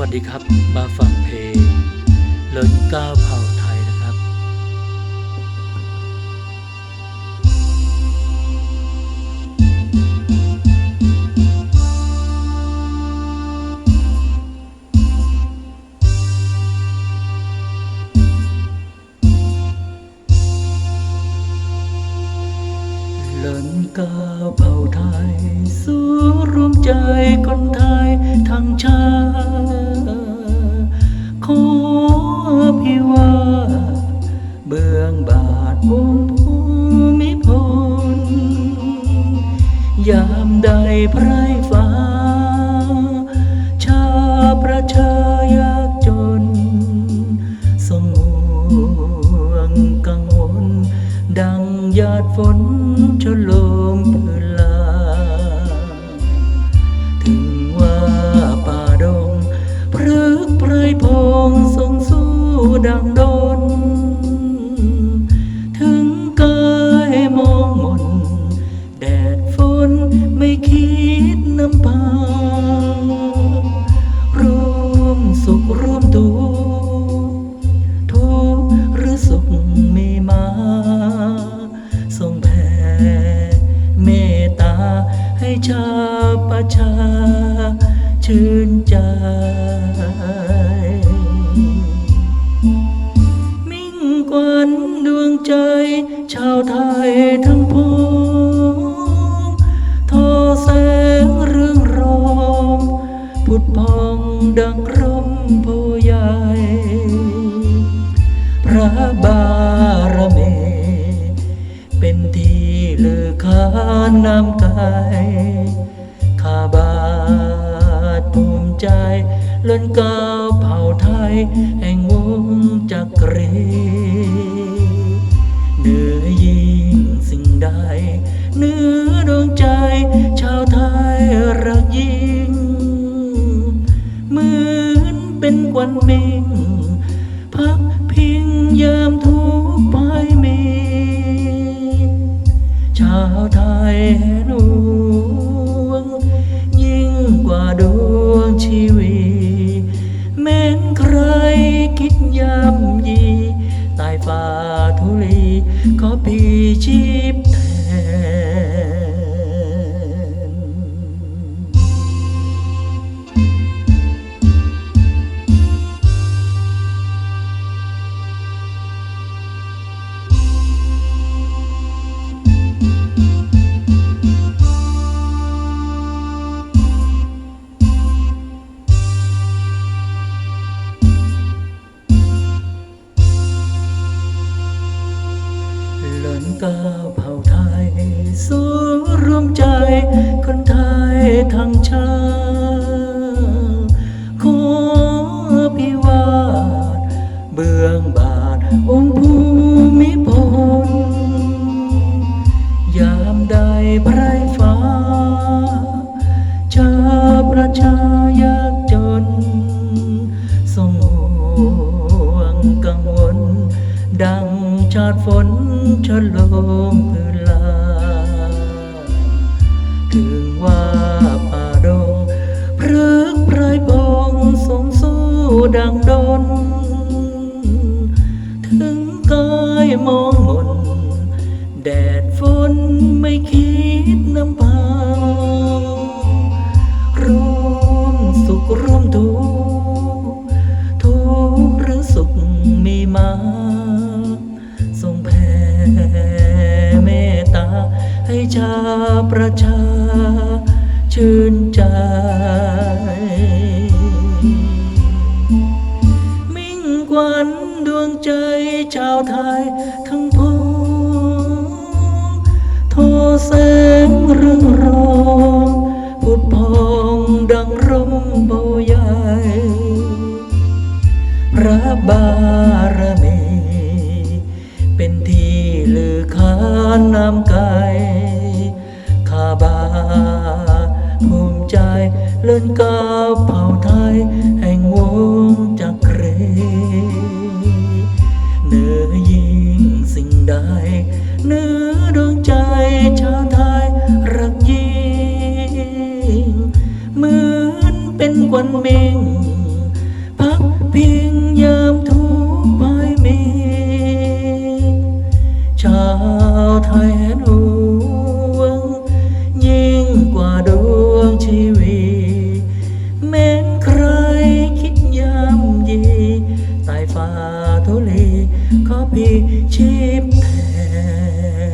วัสดีครับ มาฟังเพลงเลินก้าวเผ่าไท ลินกาเผ่าไทย สู้รวมใจคนไทยทั้งชาติขอพี่ว่าเบื้องบาทองค์ภูมิพลยามใดไพรฟ้า ชาประชายากจนทรงห่วงกังวลดังหยาดฝน ช ชื่นใจ มิ่งกวันดวงใจ ชาวไทยทั้งพงทอแสงเรื่องรองผุดพองดังร่มโพใหญ่พระบารมีเป็นที่เลือขานนำกายข้าบา ภูมิใจล้นก้าวเผ่าไทย แห่งวงจักรีเหนือยิ่งสิ่งใดเหนือดวงใจ ชาวไทยรักยิ่งเหมือนเป็นควันมิงพักพิงยามทุกภัยมี ชาวไทยแลีชีพี กาเผ่าไทยสู้รวมใจ คนไทยทั้งชาติขอพิวาทเบื้องบาทองค์ภู ชาติฝนชโลมพื้นลาถึงว่าป่าดงพรึกไพรพงทรงสู้ดังดน ถึงกายมองมน แดดฝนไม่คิดน้ำพารวมสุขร่วมทุกทุกหรือสุขมีมา ให้ชาประชา ชื่นใจ มิ่งกวันดวงใจชาวไทยทั้งพงทอแสงเรื่องรองผุดพองดังร่มโบใหญ่พระบารมีเป็นที่ลือขานนำไก่ข้าบาภูมิใจเล่นกาเผ่าไทย แห่งวงจักรีเนื้อยิงสิ่งใดเนื้อดวงใจชาวไทยรักยิ่งเหมือนเป็นควันเมง ขอพี่ชิมแทน